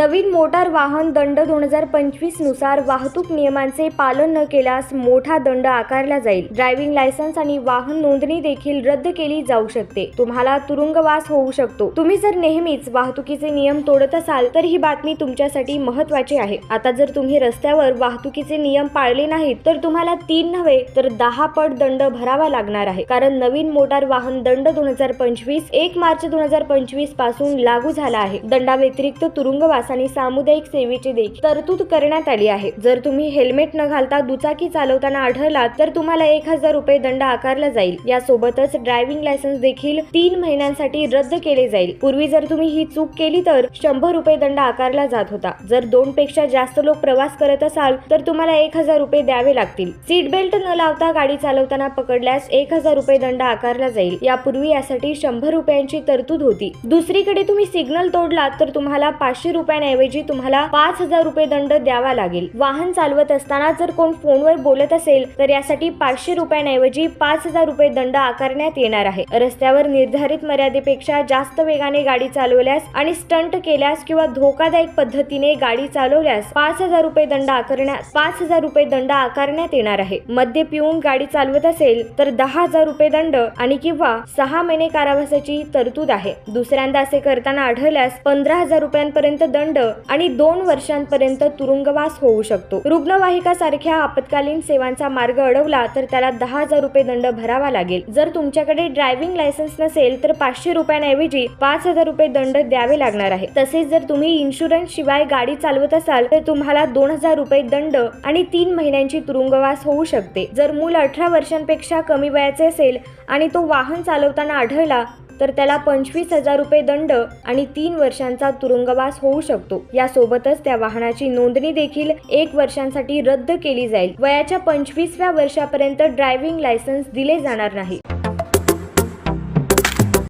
नवीन motor वाहन दंड दोन हजार पंचवीसनुसार वाहतूक नियमांचे पालन न केल्यास मोठा दंड आकारला जाईल. ड्रायव्हिंग लायसन्स आणि वाहन नोंदणी देखील रद्द केली जाऊ शकते. तुम्हाला तुरुंगवास होऊ शकतो. तुम्ही जर नेहमीच वाहतुकीचे नियम तोडत असाल तर ही बातमी तुमच्यासाठी महत्वाची आहे. आता जर तुम्ही रस्त्यावर वाहतुकीचे नियम पाळले नाहीत तर तुम्हाला तीन नव्हे तर दहा पट दंड भरावा लागणार आहे. कारण नवीन मोटार वाहन दंड दोन हजार पंचवीस एक मार्च दोन हजार पंचवीसपासून लागू झाला आहे. दंडाव्यतिरिक्त तुरुंगवास आणि सामुदायिक सेवेची देखील तरतूद करण्यात आली आहे. जर तुम्ही हेल्मेट न घालता दुचाकी चालवताना आढळलात तर तुम्हाला एक हजार रुपये दंड आकारला जाईल. यासोबतच ड्रायव्हिंग लायसन्स देखील तीन महिन्यांसाठी रद्द केले जाईल. पूर्वी जर तुम्ही ही चूक केली तर शंभर रुपये दंड आकारला जात होता. जर दोन पेक्षा जास्त लोक प्रवास करत असाल तर तुम्हाला एक हजार रुपये द्यावे लागतील. सीट बेल्ट न लावता गाडी चालवताना पकडल्यास एक हजार रुपये दंड आकारला जाईल. यापूर्वी यासाठी शंभर रुपयांची तरतूद होती. दुसरीकडे तुम्ही सिग्नल तोडलात तर तुम्हाला पाचशे रुपयांऐवजी तुम्हाला पाच हजार रुपये दंड द्यावा लागेल. वाहन चालवत असताना जर कोण फोनवर बोलत असेल तर यासाठी पाचशे रुपयांऐवजी पाच हजार रुपये दंड आकारण्यात येणार आहे. रस्त्यावर निर्धारित मर्यादेपेक्षा जास्त वेगाने गाडी चालवल्यास आणि स्टंट केल्यास किंवा धोकादायक पद्धतीने गाडी चालवल्यास पाच हजार रुपये दंड आकारण्यात पाच हजार रुपये दंड आकारण्यात येणार आहे. मद्य पिऊन गाडी चालवत असेल तर दहा हजार रुपये दंड आणि किंवा सहा महिने कारावासाची तरतूद आहे. दुसऱ्यांदा असे करताना आढळल्यास पंधरा हजार रुपयांपर्यंत दंड आणि दोन वर्षांपर्यंत तुरुंगवास होऊ शकतो. रुग्णवाहिका सारख्या आपत्कालीन सेवांचा मार्ग अडवला तर त्याला दहा हजार रुपये दंड भरावा लागेल. जर तुमच्याकडे ड्रायव्हिंग लायसन्स नसेल तर पाचशे रुपयांऐवजी पाच हजार रुपये दंड द्यावे लागणार आहे. तसेच जर तुम्ही इन्शुरन्स शिवाय गाडी चालवत असाल तर तुम्हाला दोन हजार रुपये दंड आणि तीन महिन्यांची तुरुंगवास होऊ शकते. जर मूल अठरा वर्षांपेक्षा कमी वयाचे असेल आणि तो वाहन चालवताना आढळला तर त्याला पंचवीस हजार रुपये दंड आणि तीन वर्षांचा तुरुंगवास होऊ शकतो. यासोबतच त्या वाहनाची नोंदणी देखील एक वर्षांसाठी रद्द केली जाईल. वयाच्या पंचवीसव्या वर्षापर्यंत ड्रायव्हिंग लायसन्स दिले जाणार नाही.